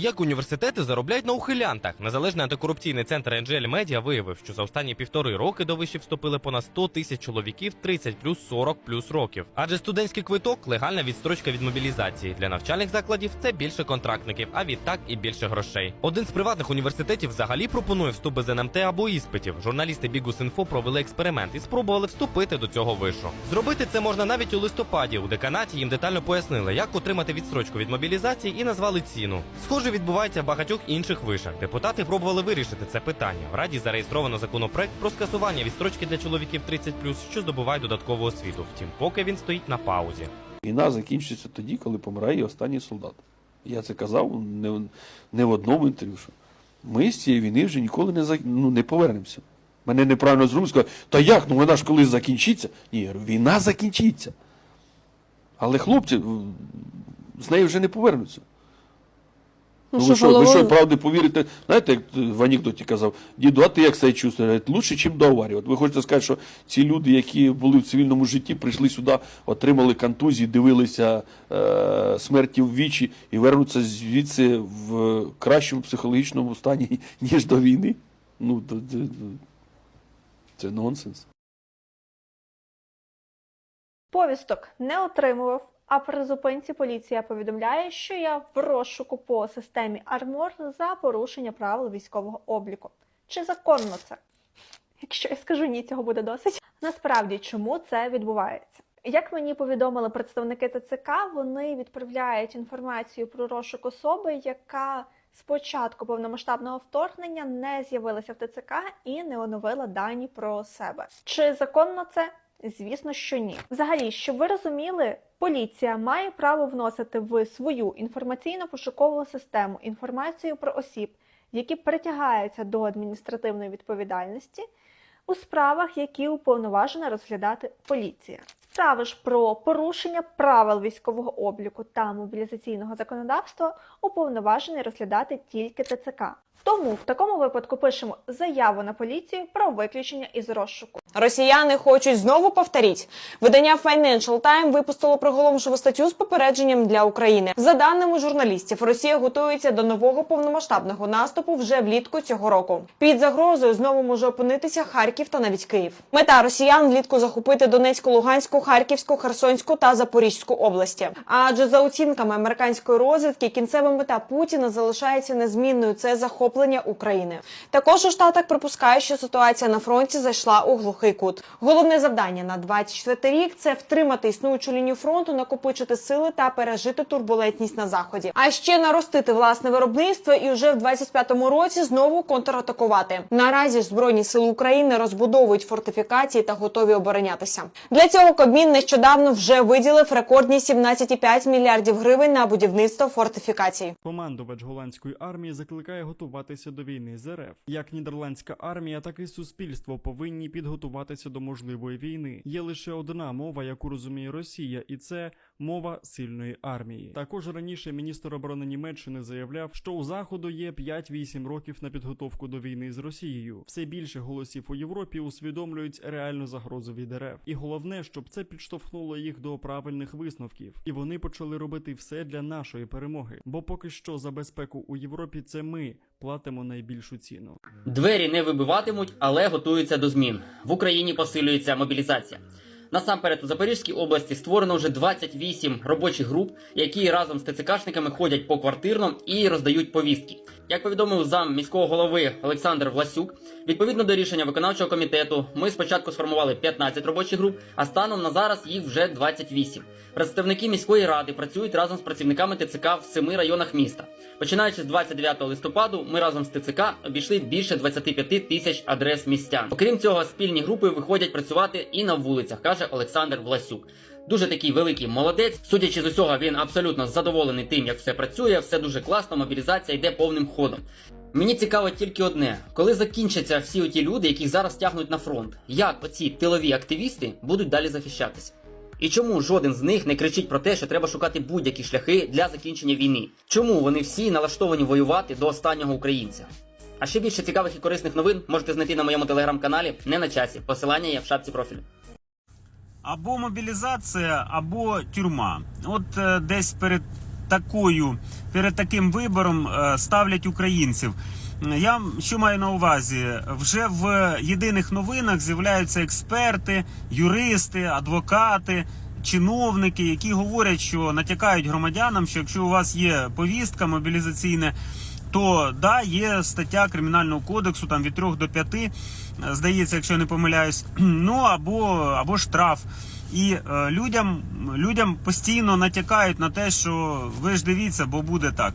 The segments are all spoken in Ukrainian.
Як університети заробляють на ухилянтах? Незалежний антикорупційний центр NGL Media виявив, що за останні півтори роки до вишів вступили понад 100 тисяч чоловіків 30 плюс 40 плюс років. Адже студентський квиток легальна відстрочка від мобілізації. Для навчальних закладів це більше контрактників, а відтак і більше грошей. Один з приватних університетів взагалі пропонує вступ без НМТ або іспитів. Журналісти Бігус.Інфо провели експеримент і спробували вступити до цього вишу. Зробити це можна навіть у листопаді. У деканаті їм детально пояснили, як отримати відстрочку від мобілізації і назвали ціну. Схоже, відбувається в багатьох інших вишах. Депутати пробували вирішити це питання. В раді зареєстровано законопроект про скасування відстрочки для чоловіків 30+, що здобувають додаткову освіту. Втім, поки він стоїть на паузі. Війна закінчиться тоді, коли помирає останній солдат. Я це казав не, не в одному інтерв'ю. що Ми з цієї війни вже ніколи не, за- ну, не повернемося. Мене неправильно зрозуміли, сказали, та як, ну вона ж колись закінчиться. Ні, війна закінчиться. Але хлопці з нею вже не повернуться. Ну, ви, що, ви що, правди повірите? Знаєте, як в анекдоті казав, діду, а ти як себе чувствуєш? Лучше, ніж до аварії. От ви хочете сказати, що ці люди, які були в цивільному житті, прийшли сюди, отримали контузії, дивилися е, смерті в вічі і вернуться звідси в кращому психологічному стані, ніж до війни. Ну, це, це нонсенс. Повісток не отримував, а при зупинці поліція повідомляє, що я в розшуку по системі Армор за порушення правил військового обліку. Чи законно це? Якщо я скажу ні, цього буде досить. Насправді, чому це відбувається? Як мені повідомили представники ТЦК, вони відправляють інформацію про розшук особи, яка з початку повномасштабного вторгнення не з'явилася в ТЦК і не оновила дані про себе. Чи законно це? Звісно, що ні. Взагалі, щоб ви розуміли, поліція має право вносити в свою інформаційно-пошукову систему інформацію про осіб, які притягаються до адміністративної відповідальності у справах, які уповноважена розглядати поліція. Справи ж про порушення правил військового обліку та мобілізаційного законодавства уповноважений розглядати тільки ТЦК. Тому в такому випадку пишемо заяву на поліцію про виключення із розшуку. Росіяни хочуть знову повторіть. Видання Financial Times випустило приголомшиву статтю з попередженням для України. За даними журналістів, Росія готується до нового повномасштабного наступу вже влітку цього року. Під загрозою знову може опинитися Харків та навіть Київ. Мета росіян влітку захопити Донецьку, Луганську, Харківську, Херсонську та Запорізьку області. Адже за оцінками американської розвідки, кінцева мета Путіна залишається незмінною. Це захоплення України. Також у штатах припускають, що ситуація на фронті зайшла у глухий кут. Головне завдання на 24 рік це втримати існуючу лінію фронту, накопичити сили та пережити турбулентність на заході. А ще наростити власне виробництво і вже в 25-му році знову контратакувати. Наразі ж збройні сили України розбудовують фортифікації та готові оборонятися. Для цього Кабмін нещодавно вже виділив рекордні 17,5 мільярдів гривень на будівництво фортифікацій. Командувач голландської армії закликає готуватися до війни з РФ. Як нідерландська армія, так і суспільство повинні підготуватися до можливої війни. Є лише одна мова, яку розуміє Росія, і це мова сильної армії. Також раніше міністр оборони Німеччини заявляв, що у заходу є 5-8 років на підготовку до війни з Росією. Все більше голосів у Європі усвідомлюють реальну загрозу від РФ. І головне, щоб це підштовхнуло їх до правильних висновків, і вони почали робити все для нашої перемоги. Бо поки що за безпеку у Європі це ми платимо найбільшу ціну. Двері не вибиватимуть, але готуються до змін. В Україні посилюється мобілізація. Насамперед у Запорізькій області створено вже 28 робочих груп, які разом з ТЦКшниками ходять по квартирам і роздають повістки. Як повідомив зам міського голови Олександр Власюк, відповідно до рішення виконавчого комітету, ми спочатку сформували 15 робочих груп, а станом на зараз їх вже 28. Представники міської ради працюють разом з працівниками ТЦК в семи районах міста. Починаючи з 29 листопаду, ми разом з ТЦК обійшли більше 25 тисяч адрес містян. Окрім цього, спільні групи виходять працювати і на вулицях, каже Олександр Власюк. Дуже такий великий молодець. Судячи з усього, він абсолютно задоволений тим, як все працює, все дуже класно, мобілізація йде повним ходом. Мені цікаво тільки одне: коли закінчаться всі оті люди, яких зараз тягнуть на фронт, як оці тилові активісти будуть далі захищатися? І чому жоден з них не кричить про те, що треба шукати будь-які шляхи для закінчення війни? Чому вони всі налаштовані воювати до останнього українця? А ще більше цікавих і корисних новин можете знайти на моєму телеграм-каналі не на часі. Посилання є в шапці профілю. Або мобілізація, або тюрма. От е, десь перед такою, перед таким вибором е, ставлять українців. Я що маю на увазі? Вже в єдиних новинах з'являються експерти, юристи, адвокати, чиновники, які говорять, що натякають громадянам, що якщо у вас є повістка мобілізаційна, то да, є стаття кримінального кодексу там від 3 до 5, е, здається, якщо я не помиляюсь, ну або, або штраф. І е, людям, людям постійно натякають на те, що ви ж дивіться, бо буде так.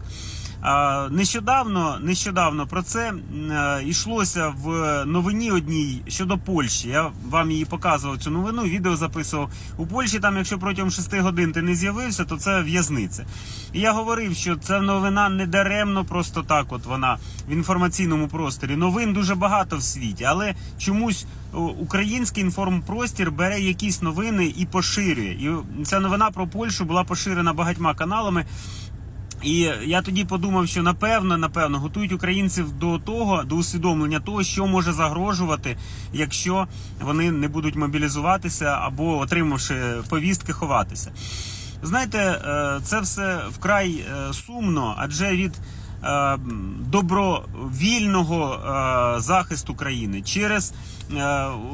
Нещодавно, нещодавно про це е, йшлося в новині одній щодо Польщі. Я вам її показував цю новину, відео записував. У Польщі там, якщо протягом 6 годин ти не з'явився, то це в'язниця. І я говорив, що ця новина не даремно просто так. От вона в інформаційному просторі. Новин дуже багато в світі, але чомусь український інформпростір бере якісь новини і поширює. І ця новина про Польщу була поширена багатьма каналами. І я тоді подумав, що напевно, напевно, готують українців до того, до усвідомлення того, що може загрожувати, якщо вони не будуть мобілізуватися або отримавши повістки, ховатися. Знаєте, е, це все вкрай е, сумно, адже від е, добровільного захисту країни через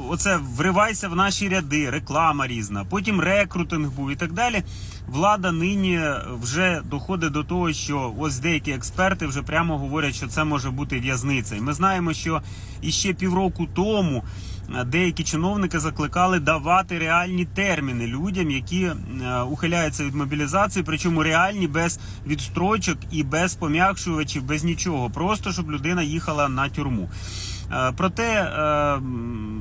оце вривайся в наші ряди, реклама різна, потім рекрутинг був і так далі. Влада нині вже доходить до того, що ось деякі експерти вже прямо говорять, що це може бути в'язниця. І ми знаємо, що іще півроку тому е, деякі чиновники закликали давати реальні терміни людям, які е, ухиляються від мобілізації, причому реальні без відстрочок і без пом'якшувачів, без нічого, просто щоб людина їхала на тюрму. Е, Проте, е,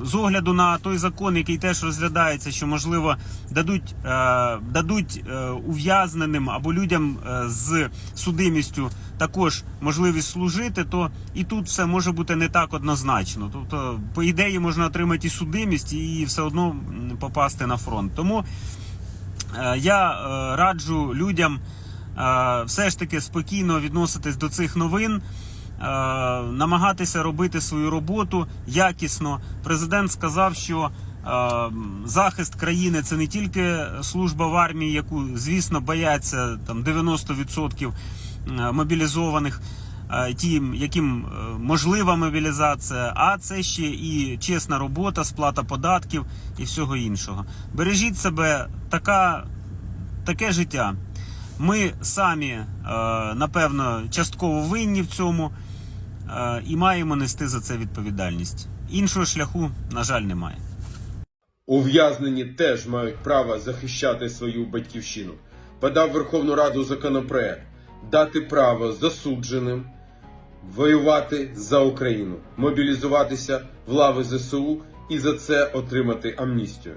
з огляду на той закон, який теж розглядається, що можливо дадуть, е, дадуть ув'язненим або людям з судимістю також можливість служити, то і тут все може бути не так однозначно. Тобто, по ідеї, можна отримати і судимість і все одно попасти на фронт. Тому Я раджу людям все ж таки спокійно відноситись до цих новин, намагатися робити свою роботу якісно. Президент сказав, що е, захист країни це не тільки служба в армії, яку, звісно, бояться там 90% е, мобілізованих. е, Тим, яким е, можлива мобілізація, а це ще і чесна робота, сплата податків і всього іншого. Бережіть себе, така, таке життя. Ми самі, е, напевно, частково винні в цьому е, і маємо нести за це відповідальність. Іншого шляху, на жаль, немає. Ув'язнені теж мають право захищати свою батьківщину. Подав Верховну Раду законопроект дати право засудженим воювати за Україну, мобілізуватися в лави ЗСУ і за це отримати амністію.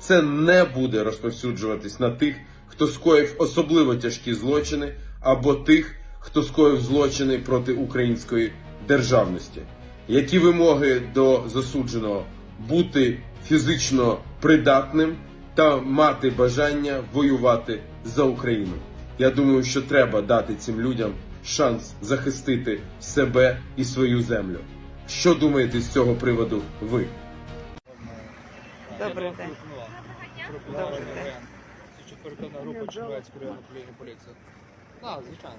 Це не буде розповсюджуватись на тих, хто скоїв особливо тяжкі злочини, або тих, хто скоїв злочини проти української державності. Які вимоги до засудженого бути фізично придатним та мати бажання воювати за Україну? Я думаю, що треба дати цим людям шанс захистити себе і свою землю. Що думаєте з цього приводу ви? Добрий день. Добрий день. Група Чернівецької районної поліції. Так, звичайно.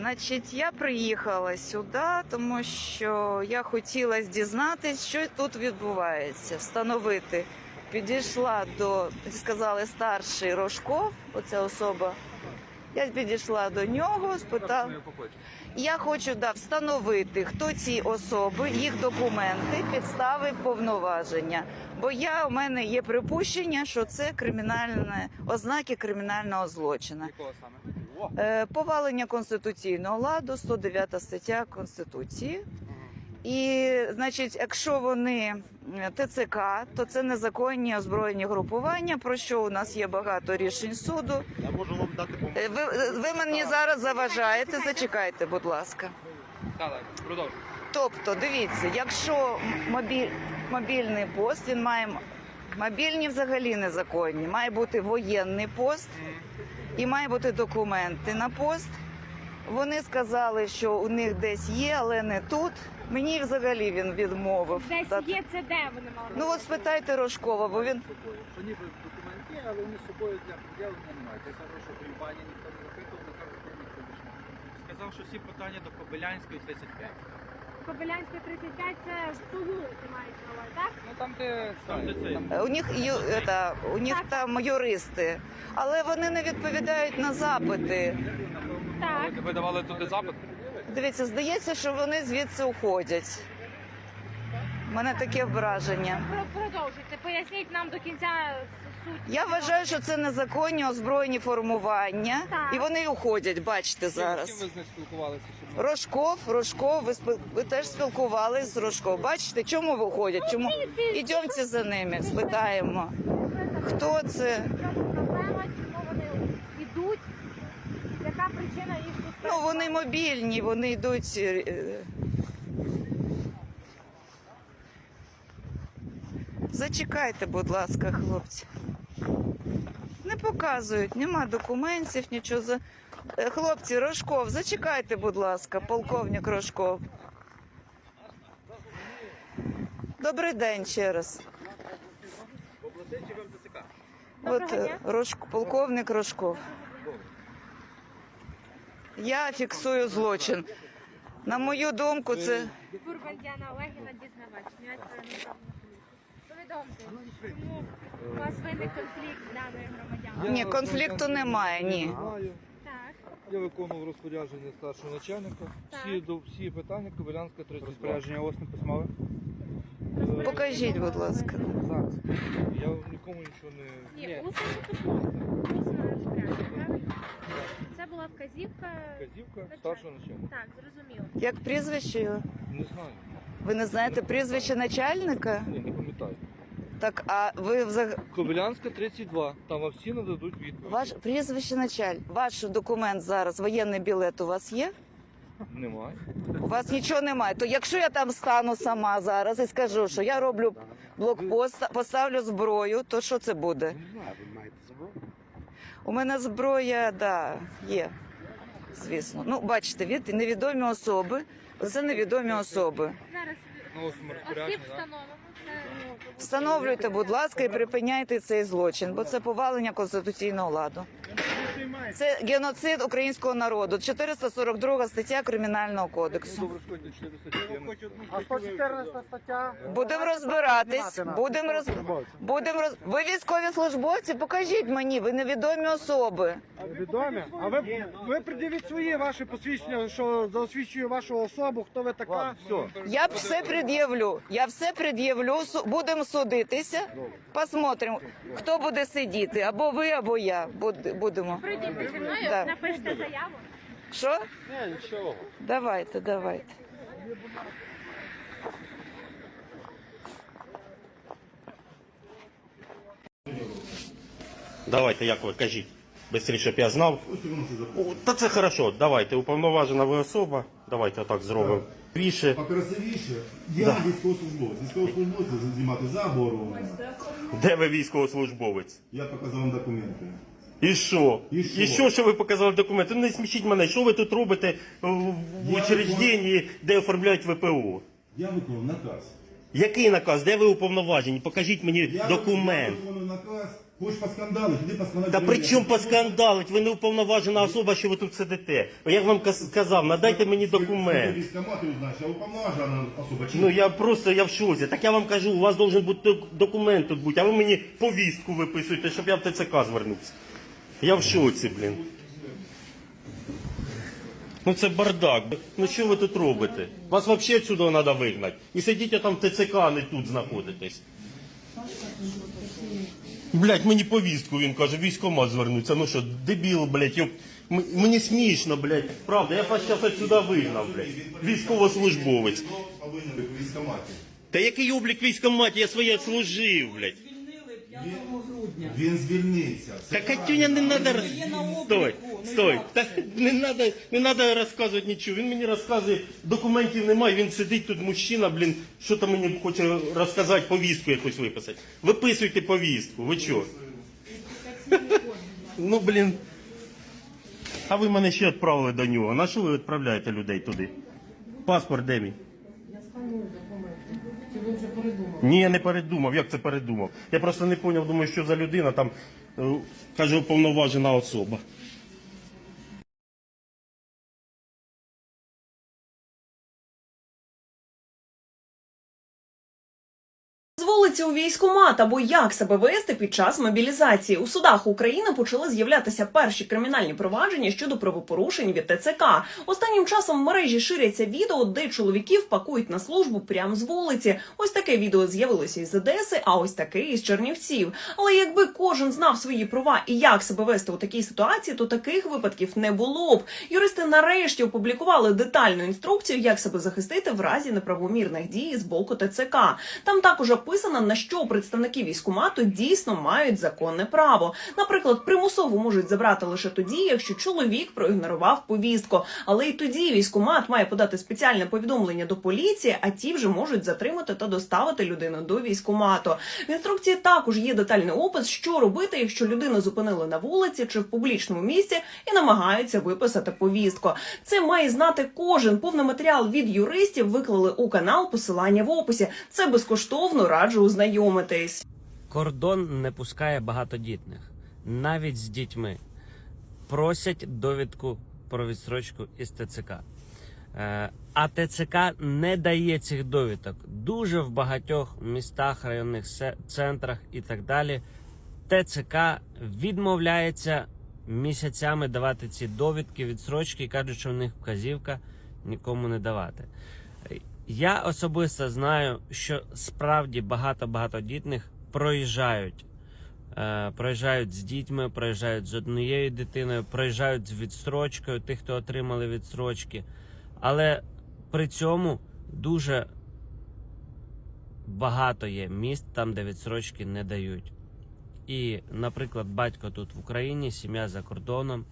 Значить, я приїхала сюди, тому що я хотіла дізнатися, що тут відбувається, встановити. Підійшла до, сказали, старший Рожков, оця особа. Я підійшла до нього, спитала. Я хочу да, встановити, хто ці особи, їх документи, підстави повноваження. Бо я у мене є припущення, що це кримінальне ознаки кримінального злочину. Якого саме? Е, Повалення конституційного ладу, 109 стаття Конституції. І, значить, якщо вони е, ТЦК, то це незаконні озброєні групування, про що у нас є багато рішень суду. Я можу вам дати. Е, Ви, ви мені зараз заважаєте, зачекайте, будь ласка. Так. Тобто, дивіться, якщо мобіль, мобільний пост, він має мобільні взагалі незаконні, має бути воєнний пост і має бути документи на пост. Вони сказали, що у них десь є, але не тут. Мені взагалі він відмовив. Десь Та- є це де вони мали. Ну от спитайте Рожкова, бо він Що ніби документи є, але вони з собою для пред'явлення не мають. Я сказав, що полюбання ніхто не запитував, не кажуть, що ніхто не запитував. Сказав, що всі питання до Кобилянської 35. Кобилянська 35 це в ту вулицю мають на увазі, так? Ну там, де, там, де це. у них ю, это, у них там юристи, але вони не відповідають на запити. Так. Ви давали туди запит? Дивіться, здається, що вони звідси уходять. У мене таке враження. Про- Продовжуйте, поясніть нам до кінця. Я вважаю, що це незаконні озброєні формування, Так. і вони уходять. Бачите З ким зараз. ви з ним спілкувалися? Щоб... Рожков, Рожков, ви, спи- ви теж спілкувались з Рожков. Бачите, чому виходять? Чому ідемте за ними, спитаємо. Хто це? В чому проблема, чому вони йдуть? Яка причина їх тут? Ну вони мобільні, вони йдуть. е, Зачекайте, будь ласка, хлопці. Не показують, нема документів, нічого за. Е, Хлопці, Рожков, зачекайте, будь ласка, полковник Рожков. Добрий день ще раз. От е, Рожк... полковник Рожков. Я фіксую злочин. На мою думку, це Бурбан Діана Олегіна, дізнавач. Повідомте, у вас виник конфлікт з даною громадянкою? ні, конфлікту немає. Ні. Так. Я виконував розпорядження старшого начальника. Всі, до, всі питання Кобилянська 32. Розпорядження ось не письмове? Покажіть, будь ласка. Зараз. Я нікому нічого не... Ні, усне чи? Усне розпорядження, правильно? Це була вказівка. Вказівка старшого начальника. Так, зрозуміло. Як прізвище його? Не знаю. Ви не знаєте прізвище начальника? Ні, не пам'ятаю. Так, а ви взагалі Кобилянська 32. Там вам всі нададуть відповідь. ваш прізвище началь. Ваш документ зараз, воєнний білет у вас є? Немає. У вас нічого немає. То якщо я там стану сама зараз і скажу, що я роблю блокпост, поставлю зброю, то що це буде? Не знаю, ви маєте забрати. У мене зброя, да, є. Звісно. Ну, бачите, від невідомі особи. Це невідомі особи. Зараз Ну, ось осіб. Це Встановлюйте, будь ласка, і припиняйте цей злочин, бо це повалення конституційного ладу. Це геноцид українського народу. 442 стаття кримінального кодексу. 4 А 114 стаття. Будемо розбиратись. Будемо роз... Будемо роз... Ви військові службовці? Покажіть мені, ви невідомі особи. Відомі? А ви, ви придивіть свої ваші посвідчення, що заосвідчує вашу особу, хто ви така. Все. Я все пред'явлю. Я все пред'явлю. Су- Будемо судитися. Посмотримо, хто буде сидіти, або ви, або я. Буд- Будемо. Прийдіть зі мною, Да. напишете заяву. Що? Ні, нічого. Давайте, давайте. Давайте, як ви кажіть, быстріше, щоб я знав. О, Та це хорошо, давайте, уповноважена ви особа. Давайте так зробимо. Більше. Покрасивіше, я військовослужбовець. Військовослужбовець знімати заборонено. Де ви військовослужбовець? Я показав вам документи. І що? І що? І що, що ви показали документи? Ну не смішіть мене, що ви тут робите е, в Я учрежденні, де оформляють ВПО? Я виконав наказ. Який наказ? Де ви уповноважені? Покажіть мені Я, документ. Я виконую наказ. Хочеш поскандалити, іди поскандалити. Та при чому поскандалить? Ви не уповноважена особа, що ви тут сидите. Я ж вам каз- сказав, надайте мені документ. Військомати узнаєш, а уповноважена особа чи Ну я просто я в шоці. Так я вам кажу, у вас должен бути док- документ тут бути, а ви мені повістку виписуєте, щоб я в ТЦК звернувся. Я в шоці, блін. Ну це бардак. Ну що ви тут робите? Вас взагалі відсюди треба вигнати. І сидіть там в ТЦК, а не тут знаходитесь. Блять, мені повістку, він каже, військомат звернуться. Ну що, дебіл, блять, йоп. Мені смішно, блять. Правда, я вас зараз отсюди вигнав, блять. Військовослужбовець. Повинен бути в військоматі. Та який облік військкоматі, я своє служив, блядь. Він звільнився. Це Так Катюня не треба роз... Стой, стой. Так не треба не надо розказувати нічого. Він мені розказує, документів немає, він сидить тут, мужчина, блін, що там мені хоче розказати, повістку якусь виписати. Виписуйте повістку, ви чого? Ну, блін. А ви мене ще відправили до нього. На що ви відправляєте людей туди? Паспорт де мій? Ні, я не передумав. Як це передумав? Я просто не зрозумів, думаю, що за людина там е, каже уповноважена особа. Вулиці у військкомат або як себе вести під час мобілізації у судах України почали з'являтися перші кримінальні провадження щодо правопорушень від ТЦК. Останнім часом в мережі ширяться відео, де чоловіків пакують на службу прямо з вулиці. Ось таке відео з'явилося із Одеси, а ось таке із Чернівців. Але якби кожен знав свої права і як себе вести у такій ситуації, то таких випадків не було б. Юристи нарешті опублікували детальну інструкцію, як себе захистити в разі неправомірних дій з боку ТЦК. Там також описано на що представники військкомату дійсно мають законне право. Наприклад, примусово можуть забрати лише тоді, якщо чоловік проігнорував повістку. Але й тоді військкомат має подати спеціальне повідомлення до поліції, а ті вже можуть затримати та доставити людину до військкомату. В інструкції також є детальний опис, що робити, якщо людину зупинили на вулиці чи в публічному місці і намагаються виписати повістку. Це має знати кожен. Повний матеріал від юристів виклали у канал. Посилання в описі. Це безкоштовно раджу ознайомитись. Кордон не пускає багатодітних, навіть з дітьми. Просять довідку про відстрочку із ТЦК. Е, А ТЦК не дає цих довідок. Дуже в багатьох містах, районних центрах і так далі. ТЦК відмовляється місяцями давати ці довідки, відстрочки і кажуть, що в них вказівка нікому не давати. Я особисто знаю, що справді багато багатодітних проїжджають. Е, проїжджають з дітьми, проїжджають з однією дитиною, проїжджають з відстрочкою, тих, хто отримали відстрочки. Але при цьому дуже багато є міст там, де відстрочки не дають. І, наприклад, батько тут в Україні, сім'я за кордоном,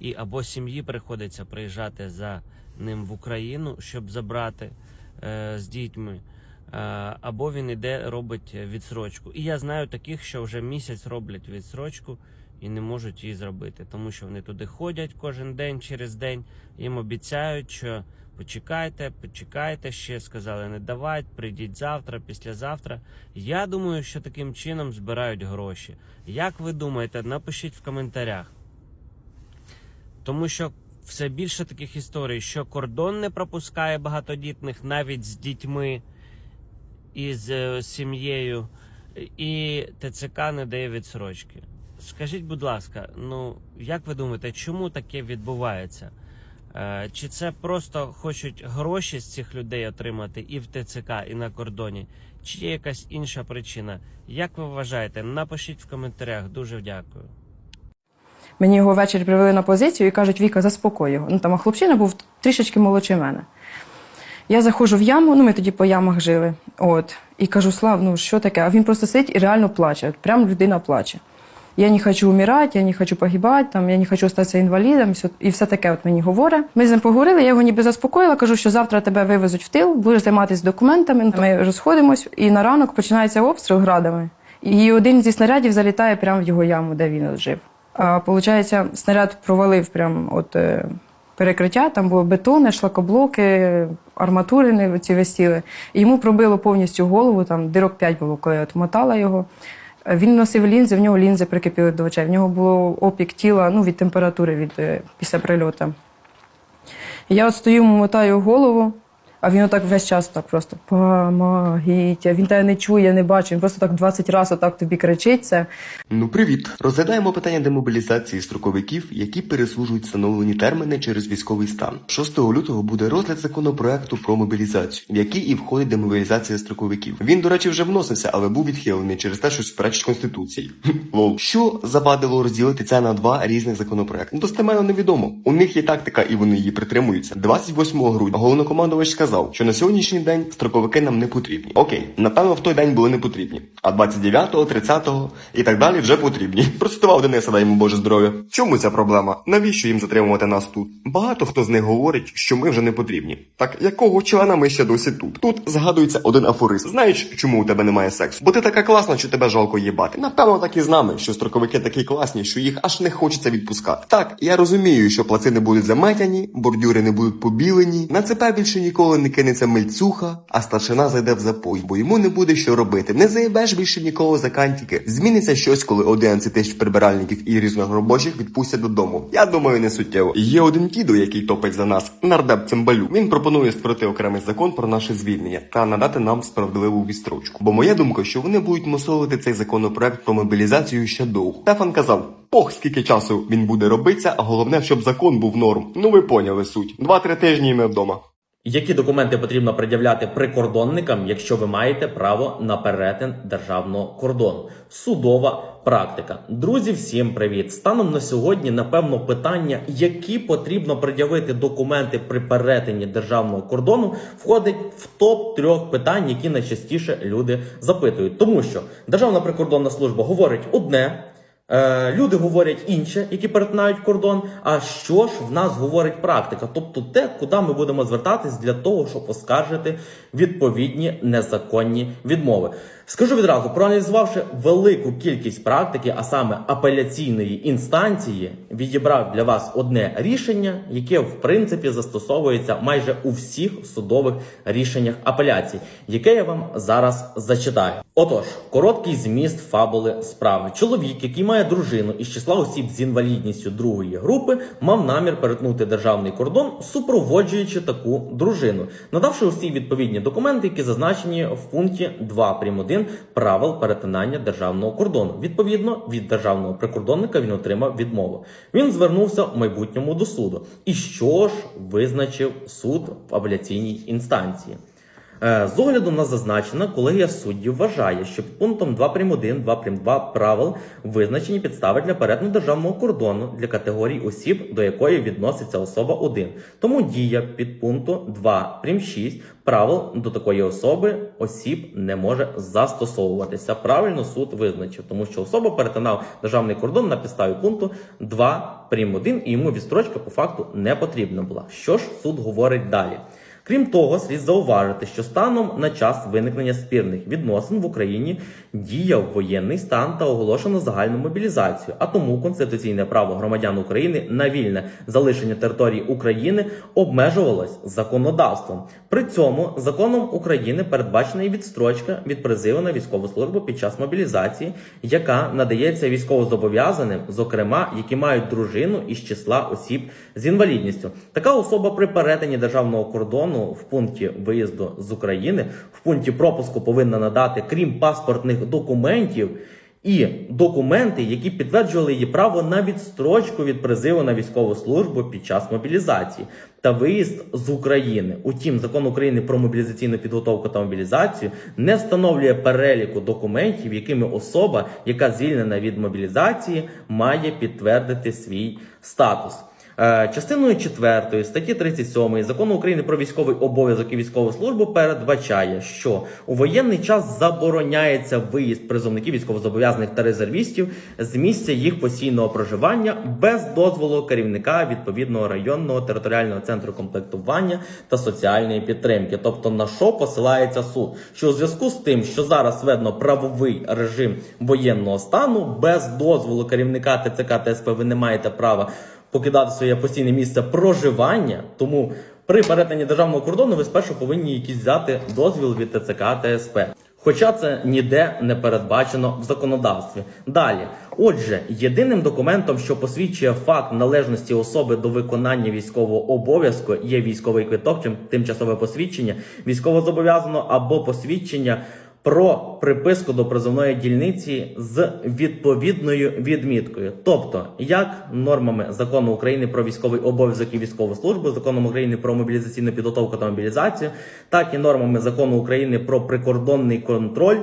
і або сім'ї приходиться приїжджати за ним в Україну, щоб забрати з дітьми, е, або він іде робить відсрочку. І я знаю таких, що вже місяць роблять відсрочку і не можуть її зробити, тому що вони туди ходять кожен день через день. Їм обіцяють, що почекайте, почекайте ще сказали, не давать, прийдіть завтра, післязавтра. Я думаю, що таким чином збирають гроші. Як ви думаєте, напишіть в коментарях. Тому що все більше таких історій, що кордон не пропускає багатодітних навіть з дітьми і з е, сім'єю, і ТЦК не дає відсрочки. Скажіть, будь ласка, ну як ви думаєте, чому таке відбувається? Е, Чи це просто хочуть гроші з цих людей отримати і в ТЦК, і на кордоні? Чи є якась інша причина? Як ви вважаєте? Напишіть в коментарях. Дуже дякую. Мені його ввечері привели на позицію і кажуть, Віка, заспокой його. Ну там а хлопчина був трішечки молодший мене. Я заходжу в яму, ну ми тоді по ямах жили. От, і кажу, Слав, ну що таке? А він просто сидить і реально плаче. От прям людина плаче. Я не хочу вмирати, я не хочу погибати, там, я не хочу статися інвалідом, і все, таке от мені говорить. Ми з ним поговорили, я його ніби заспокоїла, кажу, що завтра тебе вивезуть в тил, будеш займатися документами. Ми розходимось, і на ранок починається обстріл градами. І один зі снарядів залітає прямо в його яму, де він жив. Виходить, снаряд провалив прям от е, перекриття, там було бетони, шлакоблоки, арматурини ці висіли. І йому пробило повністю голову, там дирок 5 було, коли я от мотала його. Е, Він носив лінзи, в нього лінзи прикипіли до очей. В нього було опік тіла ну, від температури від, е, після прильоту. Я от стою, мотаю голову, а він отак весь час так просто помогіть. Він тебе не чує, не бачить. Він просто так 20 разів отак тобі кричить це. Ну привіт! Розглядаємо питання демобілізації строковиків, які переслужують встановлені терміни через військовий стан. 6 лютого буде розгляд законопроекту про мобілізацію, в який і входить демобілізація строковиків. Він, до речі, вже вносився, але був відхилений через те, що суперечить конституції. Лол, що завадило розділити це на два різних законопроекти? Ну, Достеменно невідомо. У них є тактика, і вони її притримуються. 28 грудня головнокомандувач сказав. Сказав, що на сьогоднішній день строковики нам не потрібні. Окей, напевно, в той день були не потрібні. А 29-го, 30-го і так далі вже потрібні. Процитував Дениса, дай йому Боже здоров'я. Чому ця проблема? Навіщо їм затримувати нас тут? Багато хто з них говорить, що ми вже не потрібні. Так якого члена ми ще досі тут? Тут згадується один афорист. Знаєш, чому у тебе немає сексу? Бо ти така класна, що тебе жалко їбати. Напевно, так і з нами, що строковики такі класні, що їх аж не хочеться відпускати. Так, я розумію, що плаци не будуть заметяні, бордюри не будуть побілені, на ЦП більше ніколи не кинеться мильцюха, а старшина зайде в запой, бо йому не буде що робити. Не заїбеш більше нікого за кантики. Зміниться щось, коли 11 тисяч прибиральників і різноробочих відпустять додому. Я думаю, не суттєво. Є один кідо, який топить за нас, нардеп Цимбалю. Він пропонує створити окремий закон про наше звільнення та надати нам справедливу відстрочку. Бо моя думка, що вони будуть мусолити цей законопроект про мобілізацію ще довго. Стефан казав. Пох, скільки часу він буде робитися, а головне, щоб закон був норм. Ну ви поняли суть. Два-три тижні і ми вдома. Які документи потрібно пред'являти прикордонникам, якщо ви маєте право на перетин державного кордону? Судова практика. Друзі, всім привіт! Станом на сьогодні, напевно, питання, які потрібно пред'явити документи при перетині державного кордону, входить в топ трьох питань, які найчастіше люди запитують. Тому що Державна прикордонна служба говорить одне. Е, Люди говорять інше, які перетинають кордон. А що ж в нас говорить практика? Тобто те, куди ми будемо звертатись для того, щоб оскаржити відповідні незаконні відмови. Скажу відразу, проаналізувавши велику кількість практики, а саме апеляційної інстанції, відібрав для вас одне рішення, яке в принципі застосовується майже у всіх судових рішеннях апеляції, яке я вам зараз зачитаю. Отож, короткий зміст фабули справи. Чоловік, який має дружину із числа осіб з інвалідністю другої групи, мав намір перетнути державний кордон, супроводжуючи таку дружину, надавши усі відповідні документи, які зазначені в пункті 2 прим. 1 правил перетинання державного кордону. Відповідно, від державного прикордонника він отримав відмову. Він звернувся в майбутньому до суду. І що ж визначив суд в апеляційній інстанції? Е, З огляду на зазначене, колегія суддів вважає, що пунктом 2 прим. 1, 2 прим. 2 правил визначені підстави для перетину державного кордону для категорій осіб, до якої відноситься особа 1. Тому дія під пункту 2 прим. 6 правил до такої особи осіб не може застосовуватися. Правильно суд визначив, тому що особа перетинав державний кордон на підставі пункту 2 прим. 1 і йому відстрочка по факту не потрібна була. Що ж суд говорить далі? Крім того, слід зауважити, що станом на час виникнення спірних відносин в Україні діяв воєнний стан та оголошено загальну мобілізацію. А тому конституційне право громадян України на вільне залишення території України обмежувалось законодавством. При цьому законом України передбачена і відстрочка від призиву на військову службу під час мобілізації, яка надається військовозобов'язаним, зокрема, які мають дружину із числа осіб з інвалідністю. Така особа при перетині державного кордону в пункті виїзду з України в пункті пропуску повинна надати, крім паспортних документів. І документи, які підтверджували її право на відстрочку від призиву на військову службу під час мобілізації та виїзд з України. Утім, закон України про мобілізаційну підготовку та мобілізацію не встановлює переліку документів, якими особа, яка звільнена від мобілізації, має підтвердити свій статус. Е, Частиною 4 статті 37 закону України про військовий обов'язок і військову службу передбачає, що у воєнний час забороняється виїзд призовників військовозобов'язаних та резервістів з місця їх постійного проживання без дозволу керівника відповідного районного територіального центру комплектування та соціальної підтримки. Тобто на що посилається суд? Що у зв'язку з тим, що зараз введено правовий режим воєнного стану, без дозволу керівника ТЦК та СП ви не маєте права покидати своє постійне місце проживання. Тому при перетині державного кордону ви спершу повинні якийсь взяти дозвіл від ТЦК та СП. Хоча це ніде не передбачено в законодавстві. Далі, отже, єдиним документом, що посвідчує факт належності особи до виконання військового обов'язку, є військовий квиток, чи тимчасове посвідчення, військовозобов'язано або посвідчення про приписку до призовної дільниці з відповідною відміткою, тобто як нормами закону України про військовий обов'язок і військову службу, законом України про мобілізаційну підготовку та мобілізацію, так і нормами закону України про прикордонний контроль.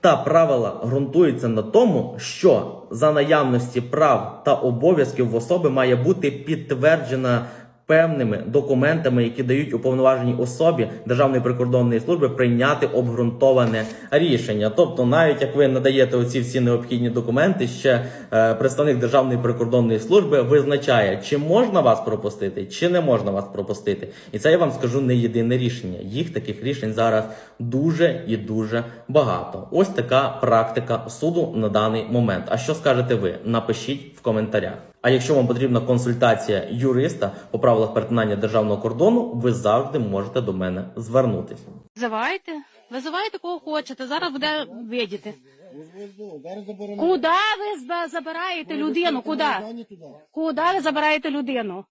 Та правила ґрунтуються на тому, що за наявності прав та обов'язків в особи має бути підтверджена певними документами, які дають уповноваженій особі Державної прикордонної служби прийняти обґрунтоване рішення. Тобто, навіть як ви надаєте оці всі необхідні документи, ще е, представник Державної прикордонної служби визначає, чи можна вас пропустити, чи не можна вас пропустити. І це я вам скажу не єдине рішення. Їх таких рішень зараз дуже і дуже багато. Ось така практика суду на даний момент. А що скажете ви? Напишіть в коментарях. А якщо вам потрібна консультація юриста по правилах перетинання державного кордону, ви завжди можете до мене звернутися. Визивайте, визивайте кого хочете, зараз буде видіти. Куди ви забираєте людину? Куди? Куди ви забираєте людину?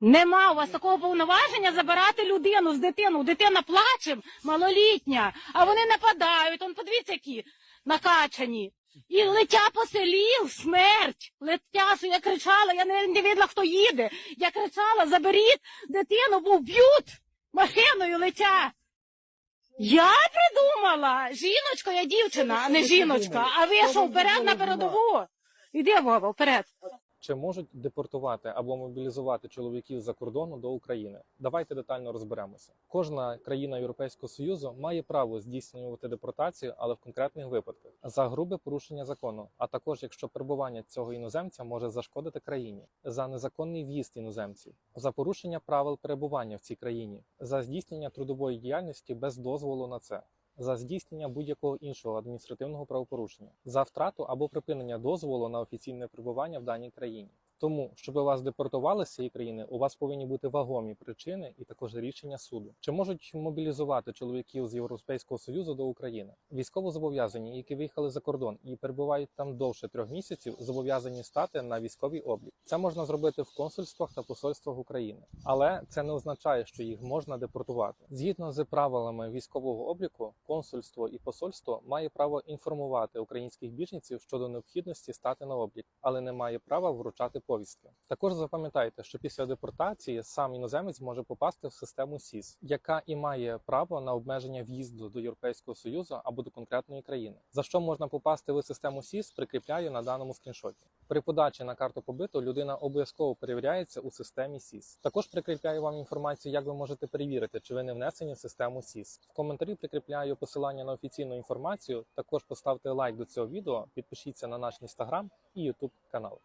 Нема у вас такого повноваження забирати людину з дитину. Дитина плаче, малолітня, а вони нападають. Он подивіться, які накачані. І летя по селі смерть. Летя, що я кричала, я не, не видела, хто їде. Я кричала, заберіть дитину, бо вб'ють махиною летя. Я придумала. Жіночка, я дівчина, а не жіночка. А вийшов вперед на передову? Іди, Вова, вперед. Чи можуть депортувати або мобілізувати чоловіків за кордону до України? Давайте детально розберемося. Кожна країна Європейського союзу має право здійснювати депортацію, але в конкретних випадках за грубе порушення закону, а також якщо перебування цього іноземця може зашкодити країні, за незаконний в'їзд іноземців, за порушення правил перебування в цій країні, за здійснення трудової діяльності без дозволу на це. За здійснення будь-якого іншого адміністративного правопорушення, за втрату або припинення дозволу на офіційне перебування в даній країні. Тому, щоб вас депортували з цієї країни, у вас повинні бути вагомі причини і також рішення суду. Чи можуть мобілізувати чоловіків з Європейського союзу до України? Військовозобов'язані, які виїхали за кордон і перебувають там довше трьох місяців, зобов'язані стати на військовий облік. Це можна зробити в консульствах та посольствах України, але це не означає, що їх можна депортувати. Згідно з правилами військового обліку, консульство і посольство має право інформувати українських біженців щодо необхідності стати на облік, але не має права вручати повістки. Також запам'ятайте, що після депортації сам іноземець може попасти в систему СІС, яка і має право на обмеження в'їзду до Європейського союзу або до конкретної країни. За що можна попасти в систему СІС, прикріпляю на даному скріншоті. При подачі на карту побиту людина обов'язково перевіряється у системі СІС. Також прикріпляю вам інформацію, як ви можете перевірити, чи ви не внесені в систему СІС. В коментарі прикріпляю посилання на офіційну інформацію. Також поставте лайк до цього відео, підпишіться на наш інстаграм і ютуб канал.